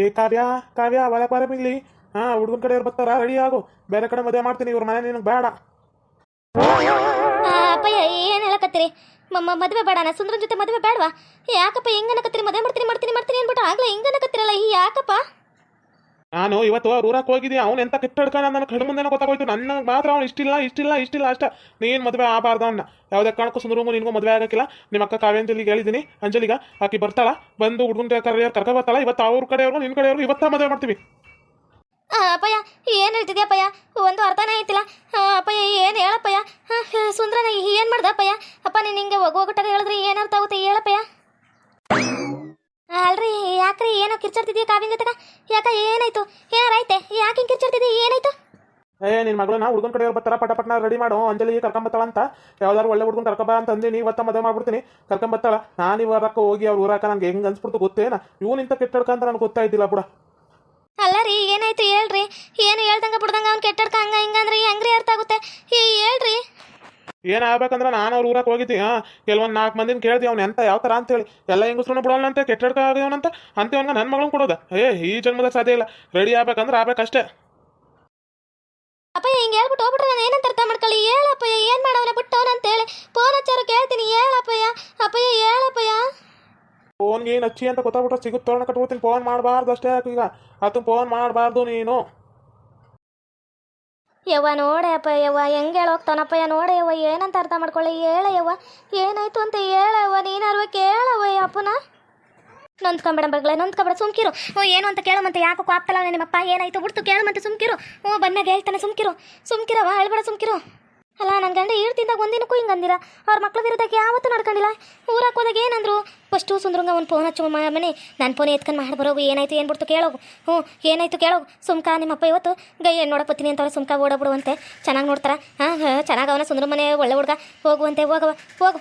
ಏ ಕಾವ್ಯ ಕಾವ್ಯ ಒಳ ಬಾರ ಇಲ್ಲಿ ಹಾ, ಹುಡುಗನ ಕಡೆಯವ್ರು ಬರ್ತಾರ, ರೆಡಿ ಆಗು. ಬೇರೆ ಕಡೆ ಮದುವೆ ಮಾಡ್ತೀನಿ, ಇವ್ರ ಮನೆ ನಿನಗೆ ಬೇಡ. ಅಪ್ಪಯ್ಯ ಏನ್ ಹೇಳಕತ್ತೀರಿ? ಮಮ್ಮ, ಮದುವೆ ಬೇಡ ನಾ ಸುಂದ್ರನ್ ಜೊತೆ ಮದುವೆ ಬೇಡವಾ? ಯಾಕಪ್ಪ ಹೆಂಗನಕತ್ತೀರಿ? ಮದುವೆ ಮಾಡ್ತೀನಿ ಮಾಡ್ತೀನಿ ಮಾಡ್ತೀನಿ ಅನ್ಬಿಟ್ಟು ಆಗ್ಲೇ ಹಿಂಗ ಕತ್ತಿರಲ್ಲ ಈ ಯಾಕಪ್ಪ? ನಾನು ಇವತ್ತು ಅವ್ರ ಊರಕ್ಕೆ ಹೋಗಿದ್ದೆ, ಅವ್ನು ಎಂತ ಕೆಟ್ಟಡ್ಕ ನನ್ನ ಕಣ್ಣು ಮುಂದೆ ಗೊತ್ತಾಗೋಯ್ತು ನನ್ನ ಮಾತ್ರ ಅವ್ನು ಇಷ್ಟಿಲ್ಲ ಇಷ್ಟಿಲ್ಲ ಇಷ್ಟಿಲ್ಲ ಅಷ್ಟ. ನೀನು ಮದುವೆ ಆಗಬಾರ್ದು ಅವನ್ನ ಯಾವುದೇ ಕಾರಣಕ್ಕೂ ಸುಂದರಮು ನಿನಗೂ ಮದುವೆ ಆಗಕ್ಕಿಲ್ಲ. ನಿಮ್ಮ ಅಕ್ಕ ಕಾವ್ಯಾಂಜಲಿಗೆ ಹೇಳಿದ್ದೀನಿ. ಅಂಜಲಿಗ, ಆಕಿ ಬರ್ತಾಳ, ಬಂದು ಹುಡುಗನ ಕರೆಯವ್ರು ಕರ್ಕೊ ಬರ್ತಾಳ. ಇವತ್ತು ಅವ್ರ ಕಡೆಯವ್ರು ನಿನ್ನ ಕಡೆಯವ್ರು ಇವತ್ತ ಮದುವೆ ಮಾಡ್ತೀವಿ. ಅಪ್ಪಯ್ಯ, ಏನು ಹೇಳ್ತಿದ್ಯಾ ಅಪ್ಪಯ್ಯ? ಒಂದು ಅರ್ಥನೇ ಐತಿಲ್ಲ ಅಪ್ಪಯ್ಯ, ಏನು ಹೇಳಪ್ಪಯ್ಯ? ಸುಂದ್ರನ, ಏನು ಮಾಡ್ದ ಅಪ್ಪಯ್ಯ? ಅಪ್ಪ, ನೀನು ಹಿಂಗೆ ಹೋಗೋಗಟ್ಟಾಗ ಹೇಳಿದ್ರೆ ಏನು ಆಗುತ್ತೆ? ಹೇಳಪ್ಪಯ್ಯ. ಯಾಕ್ರಿ ಏನೋ ಕಿರ್ಚಾಡ್ತಿದ್ಯಾ ಕಾವ್ಯ ಜೊತೆಗ? ಯಾಕ ಏನಾಯ್ತು? ಏನಾರೈತೆ ಯಾಕೆ ಹಿಂಗೆ ಕಿರ್ಚಾಡ್ತಿದ್ಯಾ? ಏನಾಯ್ತು? ಏ ನಿನ್ನ ಮಗಳನ್ನ ಹುಡ್ಗನ್ ಕಡೆ ಬರ್ತಾರ ಪಟ ಪಟ್ನ ರೆಡಿ ಮಾಡು. ಅಂಜಲಿ ಕರ್ಕೊಂಬತ್ತಾಳ ಅಂತ. ಯಾವ್ದಾದ್ರು ಒಳ್ಳೆ ಹುಡ್ಗನ್ ಕರ್ಕೊಂಬ ಅಂತ ಅಂದಿನಿ ಇವತ್ತ ಮದುವೆ ಮಾಡ್ಬಿಡ್ತೀನಿ. ಕರ್ಕೊಂಬತ್ತಾಳ ನಾನು ಇವರಕ್ಕ ಹೋಗಿ ಅವ್ರ ಊರಾಕ ನಂಗೆ ಹೆಂಗ್ ಅನ್ಸ್ಬಿಡ್ತು ಗೊತ್ತೇನ? ಇವ್ ನಿಂತ ಕೆಟ್ಟಡ್ಕ ಅಂತ ನನಗೆ ಗೊತ್ತಾಯ್ತಿಲ್ಲ ಬುಡ. ಅಲ್ಲ ರೀ ಏನಾಯ್ತು ಹೇಳ್ರಿ? ಏನು ಹೇಳ್ದಂಗ ಬಿಡ್ದಂಗ ಅವ್ನ್ ಕೆಟ್ಟಡ್ಕ ಹಂಗ ಹಿಂಗ ಅಂದ್ರೆ? ಹೆಂಗ್ರಿ ಅರ್ಥ ಆಗುತ್ತೆ. ಹೇಳ್ರಿ. ಏನಾಗ್ಬೇಕಂದ್ರೆ ನಾನು ಅವ್ರ ಊರಕ್ಕೆ ಹೋಗಿದ್ದೆ. ಹಾಂ ಕೆಲವೊಂದು ನಾಲ್ಕು ಮಂದಿನ ಕೇಳ್ದಿ ಅವ್ನು ಎಂತ ಯಾವ ಥರ ಅಂತೇಳಿ. ಎಲ್ಲ ಹೆಂಗಸ್ರನ್ನ ಬಿಡೋಲ್ಲಂತೆ ಕೆಟ್ಟಡ್ಕ ಆಗ್ಯವನಂತ. ಅಂತೇವನ್ಗ ನನ್ನ ಮಗಳನ್ನ ಕೊಡೋದ. ಏ ಈ ಜನ್ಮದ ಸಾಧ್ಯ ಇಲ್ಲ. ರೆಡಿ ಆಗ್ಬೇಕಂದ್ರೆ ಆಗ್ಬೇಕಷ್ಟೇ ಅಪ್ಪಯ್ಯ ಹಿಂಗೆ ಹೇಳ್ಬಿಟ್ಟು ಹೋಗ್ಬಿಟ್ರೆ ನಾನು ಏನಂತ ಅರ್ಥ ಮಾಡ್ಕೊಳ್ಳಿ? ಹೇಳಪ್ಪಯ್ಯ ಏನು ಮಾಡವನ ಬಿಟ್ಟವನ ಅಂತೇಳಿ. ಫೋನ್ ಹಚ್ಚಾರು ಕೇಳ್ತೀನಿ. ಹೇಳಪ್ಪಯ್ಯ ಅಪ್ಪಯ್ಯ. ಹೇಳಪ್ಪಯ್ಯ ಫೋನ್ಗೆ ಏನು ಹಚ್ಚಿ ಅಂತ ಗೊತ್ತಾಗ್ಬಿಟ್ರೆ ಸಿಗುತ್ತೆ ತೋರಣ ಕಟ್ಬಿಡ್ತೀನಿ. ಫೋನ್ ಮಾಡಬಾರ್ದು ಅಷ್ಟೇ ಈಗ? ಅದು ಫೋನ್ ಮಾಡಬಾರ್ದು ನೀನು. ಯವ್ವ ನೋಡಪ್ಪ ಯವ್ವ, ಹೆಂಗೆ ಯ ನೋಡ ಯವ್ವ, ಏನಂತ ಅರ್ಥ ಮಾಡ್ಕೊಳ್ಳಿ, ಹೇಳ ಯವ್ವ. ಏನಾಯ್ತು ಅಂತ ಹೇಳವ್ವ ನೀನಾರ್ವ ಕೇಳವ್ವ ಅಪ್ಪನ. ನೊಂದ್ಕೊಂಬೇಡ ಬಗ್ಲೆ ನೊಂದ್ಕೊಂಬೇಡ ಸುಮ್ಕಿರು. ಓ, ಏನು ಅಂತ ಕೇಳಮಂತೆ ಯಾಕೋ ಆಗ್ತಲ್ಲ ನಿಮ್ಮಪ್ಪ ಏನಾಯ್ತು ಬಿಡ್ತು ಕೇಳಮಂತೆ ಸುಮ್ಕಿರು. ಹ್ಞೂ ಬಂದಾಗ ಹೇಳ್ತಾನೆ ಸುಮ್ಕಿರು. ಸುಮ್ಕಿರವ ಅಳ್ಬೇಡ ಸುಮ್ಕಿರು. ಅಲ್ಲ ನನ್ನ ಗಂಡ ಹೇಳ್ತಿದ್ದಾಗ ಒಂದಿನಕ್ಕೂ ಹಿಂಗೆ ಅಂದಿರ ಅವ್ರ ಮಕ್ಳ ವಿರುದ್ಧಕ್ಕೆ ಯಾವತ್ತು ನಡ್ಕೊಂಡಿಲ್ಲ. ಊರಾಕ್ ಹೋದಾಗ ಏನಂದ್ರು, ಫಸ್ಟು ಸುಂದ್ರಂಗ, ಒಂದು ಫೋನ್ ಹಚ್ಚು ಮನೆ. ನಾನು ಫೋನ್ ಎತ್ಕೊಂಡು ಮಾಡಿ ಬರೋಗು, ಏನಾಯ್ತು ಏನು ಬಿಡ್ತು ಕೇಳೋಗು. ಹ್ಞೂ, ಏನಾಯ್ತು ಕೇಳೋಗು. ಸುಮ್ಕ ನಿಮ್ಮಪ್ಪ ಇವತ್ತು ಗೈ ಏನು ಅಂತವ್ರು ಅಂತವ್ರೆ ಸುಮ್ಕ ಓಡಬಿಡುವಂತೆ ಚೆನ್ನಾಗಿ ನೋಡ್ತಾರ? ಹಾಂ ಚೆನ್ನಾಗಿ ಅವನ ಸುಂದ್ರ ಮನೆ, ಒಳ್ಳೆ ಹುಡುಗ. ಹೋಗುವಂತೆ ಹೋಗವ ಹೋಗು.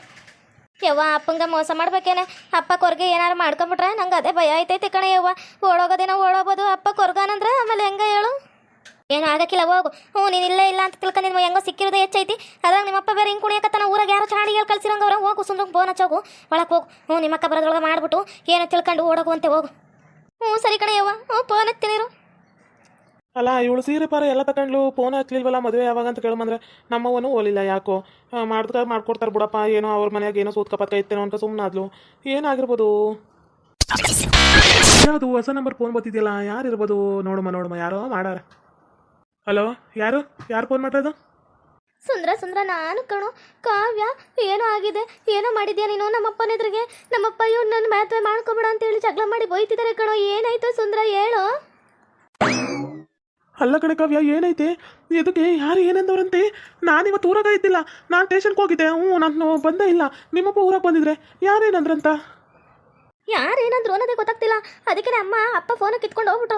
ಯವ್ವ, ಅಪ್ಪಂಗೆ ಮೋಸ ಮಾಡ್ಬೇಕೇನೆ? ಅಪ್ಪ ಕೊರ್ಗೆ ಏನಾರು ಮಾಡ್ಕೊಂಬಿಟ್ರೆ? ನಂಗೆ ಅದೇ ಭಯ ಐತೈತೆ ಕಣೆ ಯವ್ವ. ಓಡೋಗೋದೇನೋ ಓಡೋಬೋದು ಅಪ್ಪ ಕೊರ್ಗಾನಂದ್ರೆ? ಆಮೇಲೆ ಹೆಂಗೆ ಹೇಳು? ಏನು ಆಗಕ್ಕಿಲ್ಲ, ಹೋಗು. ಹ್ಞೂ, ನೀನು ಇಲ್ಲೇ ಇಲ್ಲ ಅಂತ ತಿಳ್ಕೊಂಡು ನಿಮ್ಮ ಹೆಂಗೋ ಸಿಕ್ಕಿರೋದು ಹೆಚ್ಚೈತಿ. ಅದ್ರಾಗ ನಿಮ್ಮಪ್ಪ ಬೇರೆ ಹಿಂಗೆ ಕುಣಿಯಕತ್ತಾನ ಊರಾಗ ಯಾರೋ ಚಾಡಿ ಹೇಳಿ ಕಳ್ಸಿರಂಗ ಅವ್ರ, ಹೋಗು ಸುಮ್ಮನೆ ಬೋನ್ ಹಚ್ಚೋಗು, ಒಳಗೆ ಹೋಗು. ಹ್ಞೂ ನಿಮ್ಮಕ್ಕ ಬರೋದ್ರೊಳಗೆ ಮಾಡಿಬಿಟ್ಟು ಏನೋ ತಿಳ್ಕೊಂಡು ಓಡೋಗುವಂತೆ ಹೋಗು. ಹ್ಞೂ, ಸರಿ ಕಣೆ ಯವ್ವ. ಹ್ಞೂ ಫೋನ್ ಹತ್ತಿನಿರು ಅಲ್ಲ, ಇವಳು ಸೀರೆ ಪಾರ ಎಲ್ಲ ತಗೊಂಡ್ಲು ಫೋನ್ ಹಚ್ಲಿಲ್ವಲ್ಲ, ಮದುವೆ ಯಾವಾಗ ಅಂತ ಕೇಳಮಂದ್ರೆ ನಮ್ಮವನು ಓಲಿಲ್ಲ ಯಾಕೋ. ಮಾಡ್ದ ಮಾಡ್ಕೊಡ್ತಾರೆ ಬಿಡಪ್ಪ, ಏನೋ ಅವ್ರ ಮನೆಯಾಗ ಏನೋ ಸೂತ್ಕ ಪತ್ಕ ಇತ್ತೇನೋ ಅಂತ ಸುಮ್ಮನಾದ್ಲು ಏನಾಗಿರ್ಬೋದು? ಯಾವುದು ಹೊಸ ನಂಬರ್ ಫೋನ್ ಬರ್ತಿದ್ಯಲ್ಲ ಯಾರು ಇರ್ಬೋದು ನೋಡಮ್ಮ ನೋಡಮ್ಮ, ಯಾರೋ ಮಾಡಾರ ಹಲೋ ಯಾರು? ಯಾರು ಫೋನ್ ಮಾಡೋದು ಸುಂದ್ರ ಸುಂದ್ರ ನಾನು ಕಣು. ಕಾವ್ಯ ಏನೋ ಆಗಿದೆ? ಏನೋ ಮಾಡಿದ್ಯಾ ನೀನು? ನಮ್ಮಪ್ಪನ ಎದುರಿಗೆ? ನಮ್ಮಪ್ಪ ಇವ್ರು ನನ್ನ ಮದುವೆ ಮಾಡ್ಕೊಬೇಡ ಅಂತೇಳಿ ಜಗಳ ಮಾಡಿ ಬೈತಿದ್ದಾರೆ ಕಣೋ. ಏನಾಯ್ತು ಸುಂದ್ರ ಹೇಳು. ಅಲ್ಲ ಕಡೆ ಕಾವ್ಯ ಏನೈತೆ ಇದಕ್ಕೆ ಯಾರು ಏನಂದವ್ರಂತೆ? ನಾನು ಇವತ್ತು ಊರಾಗ ಇದ್ದಿಲ್ಲ. ನಾನು ಸ್ಟೇಷನ್ಗೆ ಹೋಗಿದ್ದೆ. ಹ್ಞೂ ನಾನು ಬಂದೇ ಇಲ್ಲ. ನಿಮ್ಮಪ್ಪ ಊರಾಗ ಬಂದಿದ್ರೆ ಯಾರೇನಂದ್ರಂತ? ಯಾರೇನಂದ್ರು ಅನ್ನೋದೇ ಗೊತ್ತಾಗ್ತಿಲ್ಲ. ಅದಕ್ಕೆ ಅಮ್ಮ, ಅಪ್ಪ ಫೋನ್ ಕಿತ್ಕೊಂಡು ಹೋಗ್ಬಿಟ್ಟು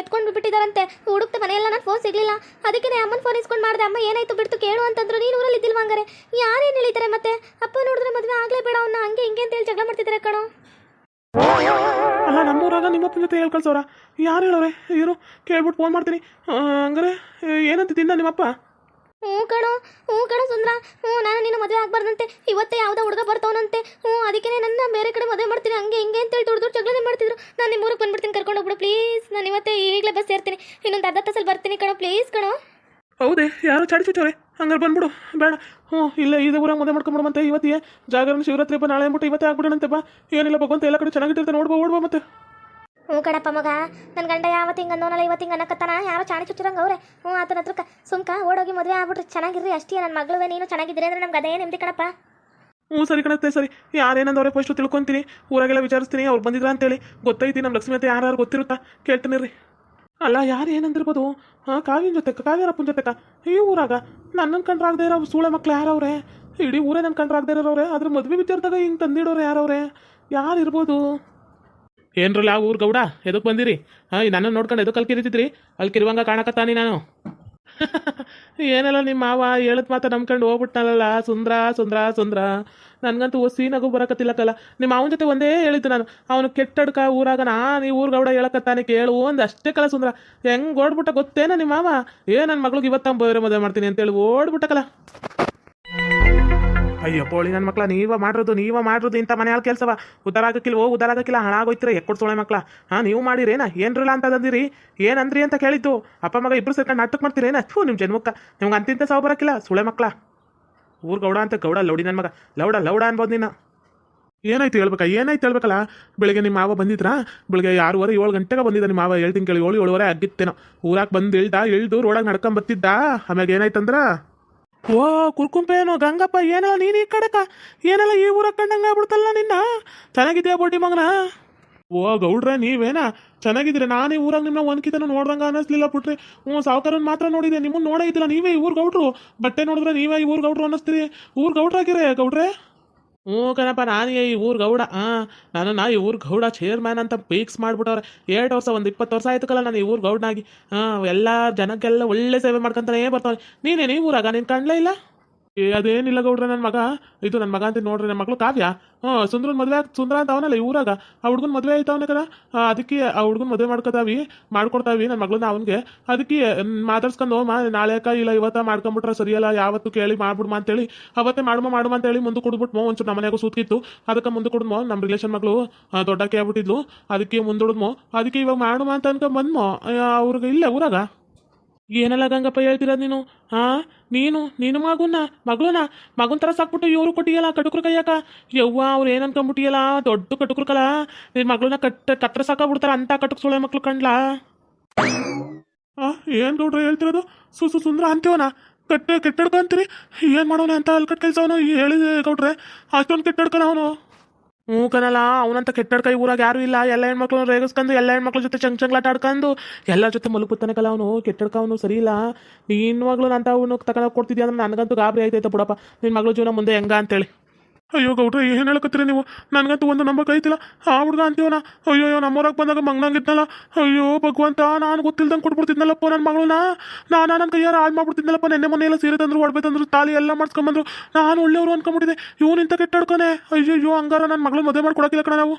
ಎತ್ಕೊಂಡು ಬಿಟ್ಟಿದಾರಂತೆ ಹುಡುಕ್ತ ಮನೆಯೆಲ್ಲ ನಾನು ಫೋನ್ ಸಿಗ್ಲಿಲ್ಲ. ಅದಕ್ಕೆ ಅಮ್ಮನ ಫೋನ್ ಇಸ್ಕೊಂಡು ಮಾಡಿದೆ, ಅಮ್ಮ, ಏನಾಯ್ತು ಬಿಡ್ತು ಕೇಳು ಅಂತಂದ್ರು, ನೀನು ಊರಲ್ಲಿ ಇದ್ದಿಲ್ವಾ ಹಂಗಾರೆ? ಯಾರೇನು ಹೇಳಿದ್ದಾರೆ ಮತ್ತೆ? ಅಪ್ಪ ನೋಡಿದ್ರೆ ಮದುವೆ ಆಗಲೇ ಬೇಡ ಅವನ್ನ ಹಂಗೆ ಹಿಂಗೆ ಅಂತ ಹೇಳಿ ಜಗಳ ಮಾಡ್ತಿದ್ದಾರೆ ಕಣೋ. ಅಲ್ಲ, ನಮ್ಮೂರಾಗ ನಿಮ್ಮಪ್ಪನ ಜೊತೆ ಹೇಳ್ಕೊಳ್ಸೋರ? ಯಾರು ಹೇಳೋರೆ? ಇವರು ಕೇಳ್ಬಿಟ್ಟು ಫೋನ್ ಮಾಡ್ತೀನಿ. ಹಂಗಾರೆ, ಏನಂತ ತಿಂದ ನಿಮ್ಮಪ್ಪ? ಹ್ಞೂ ಕಣೋ ಹ್ಞೂ ಕಣೋ ಸುಂದ್ರ. ಹ್ಞೂ, ನಾನು ನಿನ್ನ ಮದುವೆ ಆಗಬಾರ್ದಂತೆ. ಇವತ್ತೇ ಯಾವುದೋ ಹುಡುಗ ಬರ್ತಾವನಂತೆ. ಹ್ಞೂ ಅದಕ್ಕೆ ನನ್ನ ಬೇರೆ ಕಡೆ ಮದುವೆ ಮಾಡ್ತೀನಿ. ಹಂಗೆ ಹಿಂಗೆ ಅಂತೇಳಿ ದೊಡ್ಡ ದೊಡ್ಡ ಜಗಳನೇ ಮಾಡ್ತಿದ್ರು. ನಾನು ನಿಮ್ಮ ಊರಿಗೆ ಬಂದ್ಬಿಡ್ತೀನಿ, ಕರ್ಕೊಂಡು ಹೋಗ್ಬಿಡು ಪ್ಲೀಸ್ ನಾನು ಇವತ್ತೇ ಈಗಲೇ ಬಸ್ ಸೇರ್ತೀನಿ. ಇನ್ನೊಂದು ಅರ್ಧ ತಾಸಲ್ಲಿ ಬರ್ತೀನಿ ಕಣೋ ಪ್ಲೀಸ್ ಕಣೋ. ಹೌದೇ, ಯಾರು ಚಾಡಿ ಚುಚ್ಚೋರೆ ಹಂಗಾರೆ ಬಂದ್ಬಿಡು, ಬೇಡ. ಹ್ಞೂ, ಇಲ್ಲ ಇದೇ ಊರ ಮದುವೆ ಮಾಡ್ಕೊಂಬಿಡು ಮತ್ತೆ ಇವತ್ತಿಗೆ ಜಾಗರಣ ಶಿವರಾತ್ರಿ ಬಾ ನಾಳೆ ಅಂದ್ಬಿಟ್ಟು ಇವತ್ತೇ ಆಗ್ಬಿಡೋಣಂತೆ, ಬಾ. ಏನಿಲ್ಲ ಭಗವಂತ, ಎಲ್ಲ ಕಡೆ ಚೆನ್ನಾಗಿಟ್ಟಿರ್ತಾನೆ ನೋಡ್ಬೋ, ಓಡ್ಬೋ ಮತ್ತೆ. ಹ್ಞೂ ಕಣಪ್ಪ ಮಗ. ನನ್ನ ಗಂಡ ಯಾವತ್ತು ಹಿಂಗೆ ಅನ್ನೋನಲ್ಲ, ಇವತ್ತು ಹಿಂಗೆ ಅನ್ನಕತ್ತಾನ? ಯಾರೋ ಚಾಣಿ ಚುಚ್ಚಿರಂಗೆ ಅವ್ರೆ. ಹ್ಞೂ, ಆತನ ಹತ್ರಕ್ಕೆ ಸುಮ್ಕ ಓಡೋಗಿ ಮದುವೆ ಆಗ್ಬಿಟ್ರಿ. ಚೆನ್ನಾಗಿರ್ರಿ ಅಷ್ಟೇ ನನ್ನ ಮಗಳು ನೀನು ಚೆನ್ನಾಗಿದ್ದೀರಿ ಅಂದ್ರೆ ನಮ್ಗೆ ಅದೇ ನಿಮ್ದು ಕಣಪ್ಪ. ಹ್ಞೂ, ಸರಿ ಕಣತ್ತೆ ಸರಿ. ಯಾರೇನಂದವ್ರೆ ಫಸ್ಟು ತಿಳ್ಕೊತೀನಿ. ಊರಾಗೆಲ್ಲ ವಿಚಾರಿಸ್ತೀನಿ, ಅವ್ರು ಬಂದಿದ್ರ ಅಂತೇಳಿ. ಗೊತ್ತೈತಿ ನಮ್ಮ ಲಕ್ಷ್ಮಿ ಅಂತ ಯಾರು ಗೊತ್ತಿರುತ್ತಾ? ಕೇಳ್ತೀನಿ ರೀ ಅಲ್ಲ ಯಾರು ಏನಂದಿರ್ಬೋದು ಹಾಂ, ಕಾವ್ಯನ ಜೊತೆ ಕಾವ್ಯರಪ್ಪನ ಜೊತೆಕ ಈ ಊರಾಗ ನನ್ನನ್ನು ಕಂಡ್ರಾಗದೇ ಇರೋ ಸೂಳೆ ಮಕ್ಳು ಯಾರವ್ರೆ? ಇಡೀ ಊರೇ ನನ್ನ ಕಂಡ್ರಾಗದೇ ಇರೋರೆ ಅದ್ರ ಮದುವೆ ವಿಚಾರದಾಗ ಹಿಂಗೆ ತಂದಿಡೋರು ಯಾರವ್ರೆ? ಯಾರು ಇರ್ಬೋದು ಏನ್ರಲ್ಲ ಊರು ಗೌಡ? ಎದಕ್ಕೆ ಬಂದಿರಿ? ಹಾಂ ನನ್ನ ನೋಡ್ಕೊಂಡು ಎದಕ್ಕೆ ಅಲ್ಲಿ ಅಲ್ಲಿ ಕಿರುವಂಗ ಕಾಣಕತ್ತಾನಿ ನಾನು. ಏನೆಲ್ಲ ನಿಮ್ಮ ಮಾವ ಹೇಳದ್ ಮಾತ್ರ ನಂಬ್ಕೊಂಡು ಹೋಗ್ಬಿಟ್ನಲ್ಲ ಸುಂದ್ರ ಸುಂದ್ರ ಸುಂದ್ರ. ನನಗಂತೂ ಸೀನಾಗೂ ಬರಕತ್ತಿಲ್ಲಕ್ಕಲ್ಲ ನಿಮ್ಮ ಅವನ ಜೊತೆ ಒಂದೇ ಹೇಳಿದ್ದು ನಾನು. ಅವನು ಕೆಟ್ಟಡ್ಕ ಊರಾಗ ನಾ ನೀ ಊರ್ ಗೌಡ ಹೇಳಕತ್ತಾನೆ ಕೇಳು ಒಂದು ಅಷ್ಟೇ ಕಲ ಸುಂದ್ರ. ಹೆಂಗ್ ಓಡ್ಬಿಟ್ಟ ಗೊತ್ತೇನ ನಿಮ್ಮ ಮಾವ? ಏ ನನ್ನ ಮಗಳಿಗೆ ಇವತ್ತಂಬ ಬೇರೆ ಮದುವೆ ಮಾಡ್ತೀನಿ ಅಂತೇಳಿ ಓಡ್ಬಿಟ್ಟಕಲ್ಲ ಅಯ್ಯೋ ನನ್ನ ಮಕ್ಳ, ನೀವ ಮಾಡಿರೋದು ನೀವ ಮಾಡಿರೋದು ಇಂಥ ಮನೆಯಲ್ಲಿ ಕೆಲಸವ. ಉದ್ದಾರ ಆಗಕ್ಕಿಲ್ವೋ ಉದ್ದಾರ ಆಗಕ್ಕಿಲ್ಲ, ಹಾಳಾಗೋಯ್ತಿರ, ಎಕ್ಕಡ್ ಸೋಳೆ ಮಕ್ಳ. ಹಾಂ, ನೀವು ಮಾಡಿರೇನ? ಏನ್ರಲ್ಲ ಅಂತ ಅಂದಿರಿ? ಏನಂದ್ರಿ ಅಂತ ಕೇಳಿದ್ದು? ಅಪ್ಪ, ಮಗ ಇಬ್ರು ಸೇರ್ಕೊಂಡು ನಾಟಕ ಮಾಡ್ತೀರೇನ? ಥೂ ನಿಮ್ಮ ಜನ್ಮಕ್ಕ, ನಿಮ್ಗೆ ಅಂತಿಂತ ಸಾವು ಬರೋಕ್ಕಿಲ್ಲ ಸುಳೆ ಮಕ್ಳ. ಊರ್ ಗೌಡ ಅಂತ, ಗೌಡ ಲೌಡಿ ನನ್ನ ಮಗ. ಲೌಡ ಲೌಡ ಅನ್ಬೋದು ನೀನು. ಏನಾಯ್ತು ಹೇಳ್ಬೇಕಾ, ಏನಾಯ್ತು ಹೇಳ್ಬೇಕಲ್ಲ? ಬೆಳಿಗ್ಗೆ ನಿಮ್ಮ ಮಾವ ಬಂದಿದ್ರಾ? ಬೆಳಿಗ್ಗೆ ಆರೂವರೆ, ಏಳು ಗಂಟೆಗೆ ಬಂದಿದ್ದ ನಿಮ್ಮ ಮಾವ, ಹೇಳ್ತೀನಿ ಕೇಳಿ, ಏಳು, ಏಳುವರೆ ಆಗಿತ್ತೇನೋ. ಊರಾಗ ಬಂದು ಇಳ್ದ, ಇಳ್ದು ರೋಡಾಗ ನಡ್ಕೊಂಡ್ ಬರ್ತಿದ್ದ ಆಮ್ಯಾಗ ಏನಾಯ್ತಂದ್ರ? ಓ ಕುರ್ಕುಂಪೇನೋ ಗಂಗಪ್ಪ ಏನಲ್ಲ ನೀನು ಈ ಕಡೆಕ? ಏನಲ್ಲ ಈ ಊರ ಕಂಡಂಗೆ ಆಗ್ಬಿಡ್ತಲ್ಲ ನಿನ್ನ? ಚೆನ್ನಾಗಿದ್ಯಾ ಬೋಟಿ ಮಗನ? ಓ, ಗೌಡ್ರೆ, ನೀವೇನಾ? ಚೆನ್ನಾಗಿದ್ರೆ ನಾನು ಈ ಊರಾಗ ನಿಮ್ಮನ್ನ ಒಂದ್ಕಿತನ ನೋಡ್ದಂಗ ಅನ್ನಿಸ್ಲಿಲ್ಲ ಬಿಟ್ರಿ ಹ್ಞೂ, ಸಾವುಕಾರನ್ ಮಾತ್ರ ನೋಡಿದೆ. ನಿಮ್ಮನ್ನ ನೋಡೇ ಇದ್ದಿಲ್ಲ. ನೀವೇ ಈ ಊರು ಗೌಡ್ರು. ಬಟ್ಟೆ ನೋಡಿದ್ರೆ ನೀವೇ ಈ ಊರು ಗೌಡ್ರು ಅನ್ನಿಸ್ತೀರಿ. ಊರು ಗೌಡ್ರಾಗಿರೇ ಗೌಡ್ರೆ. ಹ್ಞೂ ಕಣಪ್ಪ ನಾನು ಈ ಊರು ಗೌಡ. ಹಾಂ ನಾನು ನಾ ಈ ಊರು ಗೌಡ ಚೇರ್ಮ್ಯಾನ್ ಅಂತ ಫಿಕ್ಸ್ ಮಾಡ್ಬಿಟ್ಟವ್ರೆ. ಎರಡು ವರ್ಷ, ಒಂದು ಇಪ್ಪತ್ತು ವರ್ಷ ಆಯ್ತು ಕಲ್ಲ ನಾನು ಈ ಊರು ಗೌಡನಾಗಿ. ಹಾಂ ಎಲ್ಲ ಜನಕ್ಕೆಲ್ಲ ಒಳ್ಳೆ ಸೇವೆ ಮಾಡ್ಕೊಂತಾನೆ ಬರ್ತಾವೆ ನೀನೇನು ಈ ಊರಾಗ? ನೀನು ಕಾಣಲೇ ಇಲ್ಲ? ಏ ಅದೇನಿಲ್ಲ ಗೌಡ್ರೆ ನನ್ನ ಮಗ. ಇದು ನನ್ನ ಮಗ ಅಂತ ನೋಡ್ರಿ ನನ್ನ ಮಗಳು ಕಾವ್ಯ. ಹ್ಞೂ ಸುಂದ್ರನ್ ಮದುವೆ ಸುಂದ್ರ ಅಂತ ಅವನಲ್ಲ ಊರಾಗ. ಆ ಹುಡ್ಗನ್ ಮದುವೆ ಆಯ್ತವನ ಆ, ಅದಕ್ಕೆ ಆ ಹುಡ್ಗನ್ ಮದುವೆ ಮಾಡ್ಕೊತಾವಿ ಮಾಡ್ಕೊಡ್ತಾವಿ ನನ್ನ ಮಗಳನ್ನ ಅವನಿಗೆ. ಅದಕ್ಕೆ ಮಾತಾಡ್ಸ್ಕೊಂಡು ಮಾ ನಾಳೆಕ ಇಲ್ಲ ಇವತ್ತ ಮಾಡ್ಕೊಂಬಿಟ್ರೆ ಸರಿಯಲ್ಲ ಯಾವತ್ತು ಕೇಳಿ ಮಾಡ್ಬಿಡ್ಮ ಅಂತೇಳಿ. ಅವತ್ತೇ ಮಾಡುಮ ಮಾಡುಮ ಅಂತೇಳಿ ಮುಂದೆ ಕೊಡ್ಬಿಟ್ಮೋ ಒಂಚೂರು ನಮ್ಮ ಮನೆಯಾಗೂ ಸೂತ್ಕಿತ್ತು ಅದಕ್ಕೆ ಮುಂದೆ ಕೊಡ್ಮೋ ನಮ್ಮ ರಿಲೇಷನ್ ಮಗಳು ದೊಡ್ಡಕ್ಕೆ ಆಗ್ಬಿಟ್ಟಿದ್ಲು. ಅದಕ್ಕೆ ಮುಂದೂಡ್ಮೋ ಅದಕ್ಕೆ ಇವಾಗ ಮಾಡುಮ ಅಂತ ಅನ್ಕೊಂಡ್ ಬಂದ್ಮೋ. ಅವ್ರಿಗೆ ಇಲ್ಲ ಊರಾಗ. ಏನೆಲ್ಲ ಗಂಗಪ್ಪ ಹೇಳ್ತಿರೋದು ನೀನು? ಹಾ ನೀನು? ನೀನು ಮಗುನ? ಮಗಳನ್ನ ಮಗನ ಥರ ಸಾಕ್ಬಿಟ್ಟು ಇವರು ಕೊಟ್ಟಿಯಲ್ಲ ಕಟುಕ್ರ ಕೈಯಾಕ? ಯವ್ವ, ಅವ್ರು ಏನು ಅನ್ಕೊಂಬಿಟ್ಟಿಯಲ್ಲ ದೊಡ್ಡ ಕಟುಕ್ರಕಲ್ಲ ನಿನ್ನ ಮಗಳನ್ನ ಕಟ್ ಕತ್ರ ಸಾಕಾಗ್ಬಿಡ್ತಾರ ಅಂತ ಕಟುಕ್ ಸುಳೆ ಮಕ್ಳು ಕಂಡ್ಲಾ. ಹಾಂ ಏನು ಗೌಡ್ರ ಹೇಳ್ತಿರೋದು? ಸು ಸು, ಸುಂದ್ರ ಅಂತೀವನ ಕಟ್ಟ ಕೆಟ್ಟಡ್ಕ ಅಂತೀರಿ ಏನು ಮಾಡೋಣ ಅಂತ ಅಲ್ಲಿ ಕಟ್ ಕೆಲಸವನು? ಹೇಳಿದೆ ಗೌಡ್ರೆ. ಅಷ್ಟೊಂದು ಕೆಟ್ಟಡ್ಕನ ಅವನು. ಹ್ಞೂ ಕನಲ್ಲ ಅವನಂತ ಕೆಟ್ಟಡ್ ಕೈ ಊರಾಗ ಯಾರು ಇಲ್ಲ. ಎಲ್ಲ ಹೆಣ್ಮಕ್ಳು ರೇಗಿಸ್ಕೊಂಡು ಎಲ್ಲ ಹೆಣ್ಮಕ್ಳ ಜೊತೆ ಚಂಗ್ ಚಂಗ್ಲಾಟ ಆಡ್ಕೊಂಡು ಎಲ್ಲರ ಜೊತೆ ಮಲಗ್ಬಿಡ್ತಾನಕಲ್ಲ ಅವನು. ಕೆಟ್ಟಡ್ಕ ಅವನು ಸರಿ ಇಲ್ಲ. ನೀನ್ ಮಗಳು ಅಂತ ಅವನು ತಗೊಂಡೋಗಿ ಕೊಡ್ತಿದ್ಯಾ ಅಂದ್ರೆ ನನಗಂತೂ ಗಾಬರಿ ಆಯ್ತೈತೆ ಬಿಡಪ್ಪ. ನಿನ್ನ ಮಗಳ ಜೀವನ ಮುಂದೆ ಹೆಂಗ ಅಂತೇಳಿ. ಅಯ್ಯೋ ಗೌಡ್ರೆ, ಏನು ಹೇಳಕತ್ತೀರಿ ನೀವು? ನನಗಂತೂ ಒಂದು ನಂಬರ್ ಐತಿಲ್ಲ. ಆ ಹುಡುಗ ಅಂತೀವನ ಅಯ್ಯೋ ನಮ್ಮೂರಾಗ ಬಂದಾಗ ಮಂಗ್ನಂಗಿದ್ನಲ್ಲ. ಅಯ್ಯೋ, ಭಗವಂತ, ನಾನು ಗೊತ್ತಿಲ್ದಂಗೆ ಕೊಟ್ಬಿಡ್ತಿದ್ನಲ್ಲಪ್ಪ ನನ್ನ ಮಗಳನ್ನ. ನಾನು ನನ್ನ ಕೈಯಾರ ಹಾಳು ಮಾಡ್ಬಿಡ್ತಿದ್ನಲ್ಲಪ್ಪ. ನೆನ್ನೆ ಮೊನ್ನೆ ಎಲ್ಲ ಸೀರೆ ತಂದ್ರು, ಒಡವೆ ತಂದ್ರು, ತಾಲಿ ಎಲ್ಲ ಮಾಡ್ಸ್ಕೊಂಬಂದ್ರು ನಾನು ಒಳ್ಳೆಯವರು ಅನ್ಕೊಂಬಿಟ್ಟಿದೆ ಇವನು ಇಂಥ ಕೆಟ್ಟಾಡ್ಕೊನೆ ಅಯ್ಯೋ ಹಂಗಾರ ನನ್ನ ಮಗಳು ಮದುವೆ ಮಾಡ್ಕೊಡಕ್ಕಿಲ್ಲ ಕಣ ನಾವು.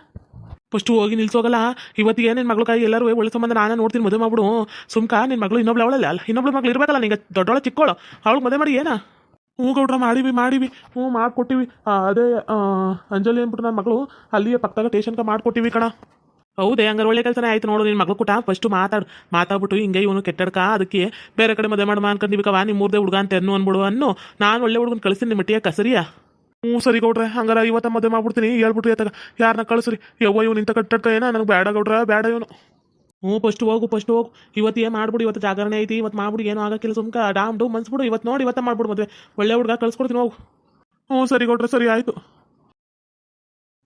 ಫಸ್ಟು ಹೋಗಿ ನಿಲ್ಸೋಗಲ್ಲ. ಇವತ್ತಿಗೆ ನಿನ್ನ ಮಗಳ ಕೈ ಎಲ್ಲರೂ ಒಳ್ಳೆ ಸಂಬಂಧ ನಾನು ನೋಡ್ತೀನಿ, ಮದುವೆ ಮಾಡ್ಬಿಡು. ಸುಮ್ಕ ನಿನ್ನ ಮಗಳು ಇನ್ನೊಬ್ಳು ಅವಳಲ್ಲ. ಇನ್ನೊಬ್ಳು ಮಗಳು ಇರಬೇಕಲ್ಲ, ನಿಂಗೆ ದೊಡ್ಡವಳ ಚಿಕ್ಕವಳು ಅವಳು ಮದುವೆ ಮಾಡಿ ಏನಾ? ಹ್ಞೂ ಗೌಡ್ರ, ಮಾಡಿವಿ ಮಾಡಿವಿ. ಹ್ಞೂ, ಮಾಡಿಕೊಟ್ಟಿವಿ. ಅದೇ ಅಂಜಲಿ ಅಂದ್ಬಿಟ್ಟು ನನ್ನ ಮಗಳು ಅಲ್ಲಿಯೇ ಪಕ್ಕದಾಗ ಟೇಷನ್ಗೆ ಮಾಡಿಕೊಟ್ಟಿವಿ ಕಣ. ಹೌದೇ ಹಂಗಾರೆ ಒಳ್ಳೆ ಕೆಲಸನೇ ಆಯ್ತು ನೋಡು ನಿನ್ನ ಮಗಳು ಕೂಟ. ಫಸ್ಟು ಮಾತಾಡು. ಮಾತಾಡ್ಬಿಟ್ಟು ಹಿಂಗೆ ಇವನು ಕೆಟ್ಟಡ್ಕ, ಅದಕ್ಕೆ ಬೇರೆ ಕಡೆ ಮದುವೆ ಮಾಡಮ್ಮ ಅನ್ಕೊಂಡಿವಿ ಕವಾ ನಿಮ್ಮ ಮೂರ್ದೇ ಹುಡುಗ ಅಂತ ಎನ್ನು ಅನ್ಬಿಡು ಅನ್ನು. ನಾನು ಒಳ್ಳೆ ಹುಡುಗನ ಕಳಿಸ್ತೀನಿ ನಿಮ್ಮ ಮಟ್ಟಿಗೆ ಕಸರಿಯಾ? ಹ್ಞೂ, ಸರಿ ಗೌಡ್ರೆ. ಹಂಗಾರೆ ಇವತ್ತ ಮದುವೆ ಮಾಡ್ಬಿಡ್ತೀನಿ. ಹೇಳ್ಬಿಟ್ರಿ ಆತಾಗ ಯಾರನ್ನ ಕಳಿಸ್ರಿ. ಯವ್ವ, ಇವನು ಇಂಥ ಕಟ್ಟಡ್ಕ ಏನೋ? ನನಗೆ ಬೇಡ ಗೌಡ್ರ, ಬೇಡ ಇವನು. ಹ್ಞೂ ಫಸ್ಟ್ ಹೋಗು ಫಸ್ಟ್ ಹೋಗು. ಇವತ್ತು ಏನು ಮಾಡ್ಬಿಡು, ಇವತ್ತು ಜಾಗರಣೆ ಐತಿ, ಇವತ್ತು ಮಾಡ್ಬಿಡು, ಏನೂ ಆಗಕ್ಕಿಲ್ಲ ಸುಮ್ಕ, ಡಾಮ್ ಡೂ ಮನ್ಸ್ಬಿಡು. ಇವತ್ತು ನೋಡಿ, ಇವತ್ತ ಮಾಡ್ಬಿಡು ಮದುವೆ. ಒಳ್ಳೆ ಹುಡುಗ, ಕಳ್ಸ್ಕೊಡ್ತೀನಿ, ಹೋಗು. ಹ್ಞೂ, ಸರಿ ಕೊಡ್ರಿ ಸರಿ, ಆಯಿತು.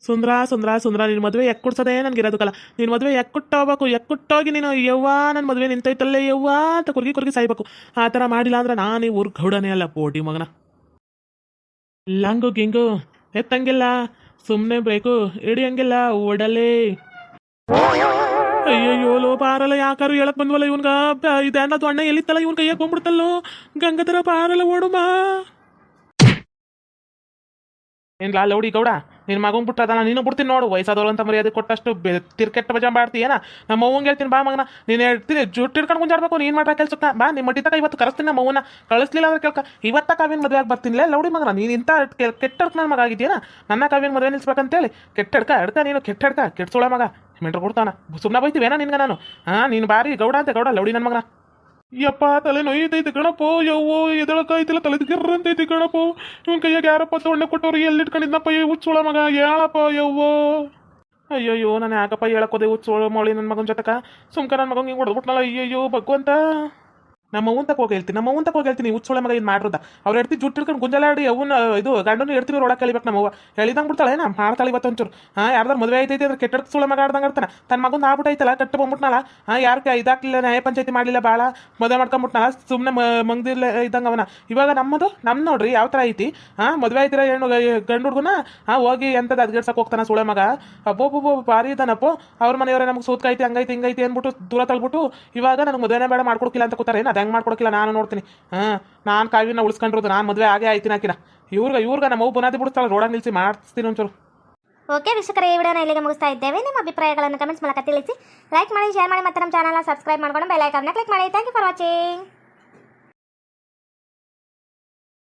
ಸುಂದ್ರ ಸುಂದ್ರ ಸುಂದ್ರ ನಿನ್ನ ಮದುವೆ ಎಕ್ಕುಡ್ಸೋದೇ ನನಗೆ ಇರೋದಕ್ಕಲ್ಲ. ನಿನ್ನ ಮದುವೆ ಎಕ್ಕುಟ್ಟೋಗ್ಬೇಕು ಎಕ್ಕುಟ್ಟೋಗಿ ನೀನು? ಯವ್ವ ನನ್ನ ಮದುವೆ ನಿಂತೈತಲ್ಲೇ, ಯವ್ವ ಅಂತ ಕುರ್ಗಿ ಕುರ್ಗಿ ಸಾಯ್ಬೇಕು. ಆ ಥರ ಮಾಡಿಲ್ಲ ಅಂದ್ರೆ ನಾನು ಊರ್ ಗೌಡನೇ ಅಲ್ಲ, ಪೋಟಿ ಮಗನ. ಲಂಗು, ಗಿಂಗು, ಎತ್ತಂಗಿಲ್ಲ. ಸುಮ್ಮನೆ ಬೇಕು ಹಿಡಿಯಂಗಿಲ್ಲ ಓಡಲೇ. ಅಯ್ಯಯ್ಯೋ ಲೋ ಪಾರಲ್ಲ ಯಾಕಾರು ಹೇಳಕ್ ಬಂದ್ವಲ್ಲ ಇವನ್ಗ? ಇದನ್ನದು ಅಣ್ಣ ಎಲ್ಲಿತ್ತಲ್ಲ ಇವನ್ ಕೈಯಾಗ ಬಂದ್ಬಿಡ್ತಲ್ಲೋ ಪಾರಲ ಓಡು ಓಡುಮಾ? ಏನ್ಲಾ ಲೌಡಿ ಗೌಡ? ನಿನ್ನ ಮಗನ್ ಬಿಟ್ಟದಲ್ಲ ನೀನು ಬಿಡ್ತೀನಿ ನೋಡು. ವಯಸ್ಸಾದವ್ರು ಅಂತ ಮರ್ಯಾದೆ ಕೊಟ್ಟಷ್ಟು ತಿರ್ಕೆಟ್ಟ ಬಜಾ ಮಾಡ್ತೀಯನ ನಮ್ಮ ಅವ್ವಂಗೆ ಹೇಳ್ತೀನಿ, ಬಾ ಮಗನ. ನೀನು ಹೇಳ್ತೀನಿ ಜುಟ್ಟು ಹಿಡ್ಕೊಂಡು ಗುಂಜಾಡ್ಬೇಕು, ನೀನು ಮಾಡ್ರ ಕೆಲ್ಸಕ್ಕೆ ಬಾ. ನಿಮ್ಮ ಮಟ್ಟಿ ಇವತ್ತು ಕರೆಸ್ತೀನಿ ನಮ್ಮ ಅವ್ವನ ಕಳಿಸ್ಲಿಲ್ಲ ಅಂದ್ರೆ ಕೇಳ್ಕ ಇವತ್ತ ಕಾವ್ಯನ ಮದುವೆ ಆಗಿ ಬರ್ತೀನಿ? ಲೌಡಿ ಮಗನ, ನೀನು ಇಂಥ ಕೆಟ್ಟ ನನ್ನ ಮಗ ಆಗಿದ್ಯೇನ? ನನ್ನ ಕಾವ್ಯನ ಮದುವೆ ನಿಲ್ಸ್ಬೇಕಂತೇಳಿ. ಕೆಟ್ಟಡ್ಕ ಅಡ್ಕ ನೀನು ಕೆಟ್ಟಡ್ಕ ಕೆಟ್ಸೋಳ ಮಗ. ಮೆಂಟ್ರ್ ಕೊಡ್ತಾನ ಸುಮ್ಮನೆ ಏನ ನಿನ್ಗೆ ನಾನು? ಹಾ ನೀನು ಬಾರಿ ಗೌಡ ಅಂತ ಗೌಡ, ಲೌಡಿ ನನ್ನ ಮಗನ. ಯಪ್ಪ, ತಲೆ ನೋಯ್ತೈತಿ ಕಣಪ್ಪೋ. ಯವ್ವೋ ಎದಳಕಾಯ್ತಿಲ್ಲ ತಲೆ ಗಿರ್ರಂತೈತಿ ಕಣಪ್ಪೋ. ಇವನ್ ಕೈಯಾಗ ಯಾರಪ್ಪ ತೊಂಡೆ ಕೊಟ್ಟವ್ರಿ ಎಲ್ಲಿ ಇಟ್ಕೊಂಡಿದ್ನಪ್ಪ ಈ ಹುಚ್ಚೋಳ ಮಗ? ಹೇಳಪ್ಪ ಯವ್ವೋ? ಅಯ್ಯಯ್ಯೋ, ನಾನು ಯಾಕಪ್ಪ ಹೇಳಕ್ಕೋದೆ ಹುಚ್ಚೋಳ, ಮೊಳಿ ನನ್ನ ಮಗನ ಜೊತೆಕ? ಸುಮ್ಕ ನನ್ನ ಮಗನ್ ಹಿಂಗೆ ಹೊಡೆದ್ಬಿಟ್ನಲ್ಲ, ಅಯ್ಯಯ್ಯೋ, ಭಗವಂತ. ನಮ್ಮ ಅವ್ನ ಹೋಗಿ ಹೇಳ್ತೀನಿ, ನಮ್ಮ ಅವ್ನ ಹೋಗಿ ಹೇಳ್ತೀನಿ ಹುಚ್ಚೋಳ ಮಗ ಇದು ಮಾಡ್ರದ. ಅವ್ರು ಹೇಳ್ತಿ ಜುಟ್ಟು ಹಿಡ್ಕೊಂಡು ಗುಂಜಲಾಡಿ ಅವನ್ನ ಇದು ಗಂಡನ ಹೇಳ್ತೀವಿ ಒಳಗೆ ಕಲಿಬೇಕು ನಮ್ಮ ಹೇಳಿದಂಗೆ ಬಿಡ್ತಾಳೆ ನಾ ಮಾಡ್ತಾಳೆ ಇವತ್ತು ಒಂಚೂರು. ಹಾಂ, ಯಾರ್ದಾರು ಮದುವೆ ಐತೈತಿ ಅಂದ್ರೆ ಕೆಟ್ಟ ಸುಳ ಮಗ ಆಡ್ದಂಗೆ ಆಡ್ತಾನೆ ತನ್ನ ಮಗನ ಆಗ್ಬಿಟ್ಟೈತಲ್ಲ ಕಟ್ಟು ಬಂದ್ಬಿಟ್ನಲ್ಲ. ಹಾಂ ಯಾರು ಇದಾಕ್ಲಿಲ್ಲ, ನ್ಯಾಯ ಪಂಚಾಯತಿ ಮಾಡಲಿಲ್ಲ ಭಾಳ ಮದುವೆ ಮಾಡ್ಕೊಂಬಿಟ್ನಲ್ಲ ಸುಮ್ಮನೆ ಮಂಗದಿಲ್ಲ ಇದ್ದಂಗೆ ಅವನ. ಇವಾಗ ನಮ್ಮದು ನಮ್ಮ ನೋಡ್ರಿ, ಯಾವ ಥರ ಐತಿ? ಹಾಂ, ಮದುವೆ ಐತಿರ ಹೆಣ್ಣು ಗಂಡು ಹುಡುಗನ? ಹಾಂ, ಹೋಗಿ ಎಂಥದ್ದು ಅದ್ಗೇಡ್ಸಕ್ಕೆ ಹೋಗ್ತಾನೆ ಸುಳೆ ಮಗ. ಅಪ್ಪೋ ಭಾರಿ ಇದ್ದಾನಪ್ಪೋ ಅವ್ರ ಮನೆಯವರೇ ನಮ್ಗೆ ಸೂತ್ಕೈತಿ ಹಂಗೈತಿ, ಹಿಂಗೈತಿ ಅಂದ್ಬಿಟ್ಟು ದೂರ ತಳ್ಬಿಟ್ಟು, ಇವಾಗ ನನಗೆ ಮದುವೆನೇ ಬೇಡ, ಮಾಡ್ಕೊಡ್ಕಿಲ್ಲ ಅಂತ ಕೂತಾರೆ, ಏನು? ಅದು ಹೆಂಗೆ ನಾನು ನೋಡ್ತೀನಿ. ಹಾಂ, ನಾನು ಕಾವಿನ ಉಳಿಸ್ಕೊಂಡಿರೋದು, ನಾನು ಮದುವೆ ಆಗೇ ಆಯ್ತೀನಿ ಹಾಕಿನ ಇವ್ರಿಗೆ ಇವ್ರಿಗೆ ನಮ್ಮ ಬುನಾದಿ ಬಿಡಿಸ್ತಾಳೆ, ರೋಡಾಗ ನಿಲ್ಸಿ ಮಾಡಿಸ್ತೀನಿ ಒಂಚೂರು. ಓಕೆ ವೀಕ್ಷಕರೇ, ಈ ವಿಡಿಯೋನ ಇಲ್ಲಿಗೆ ಮುಗಿಸ್ತಾ ಇದ್ದೇವೆ. ನಿಮ್ಮ ಅಭಿಪ್ರಾಯಗಳನ್ನು ಕಮೆಂಟ್ಸ್ ಮೂಲಕ ತಿಳಿಸಿ. ಲೈಕ್ ಮಾಡಿ ಶೇರ್ ಮಾಡಿ ಮತ್ತೆ ನಮ್ಮ ಚಾನಲ್ನ ಸಬ್ಸ್ಕ್ರೈಬ್ ಮಾಡ್ಕೊಂಡು ಬೆಲ್ ಐಕಾನ್ನ ಕ್ಲಿಕ್ ಮಾಡಿ. Thank you for watching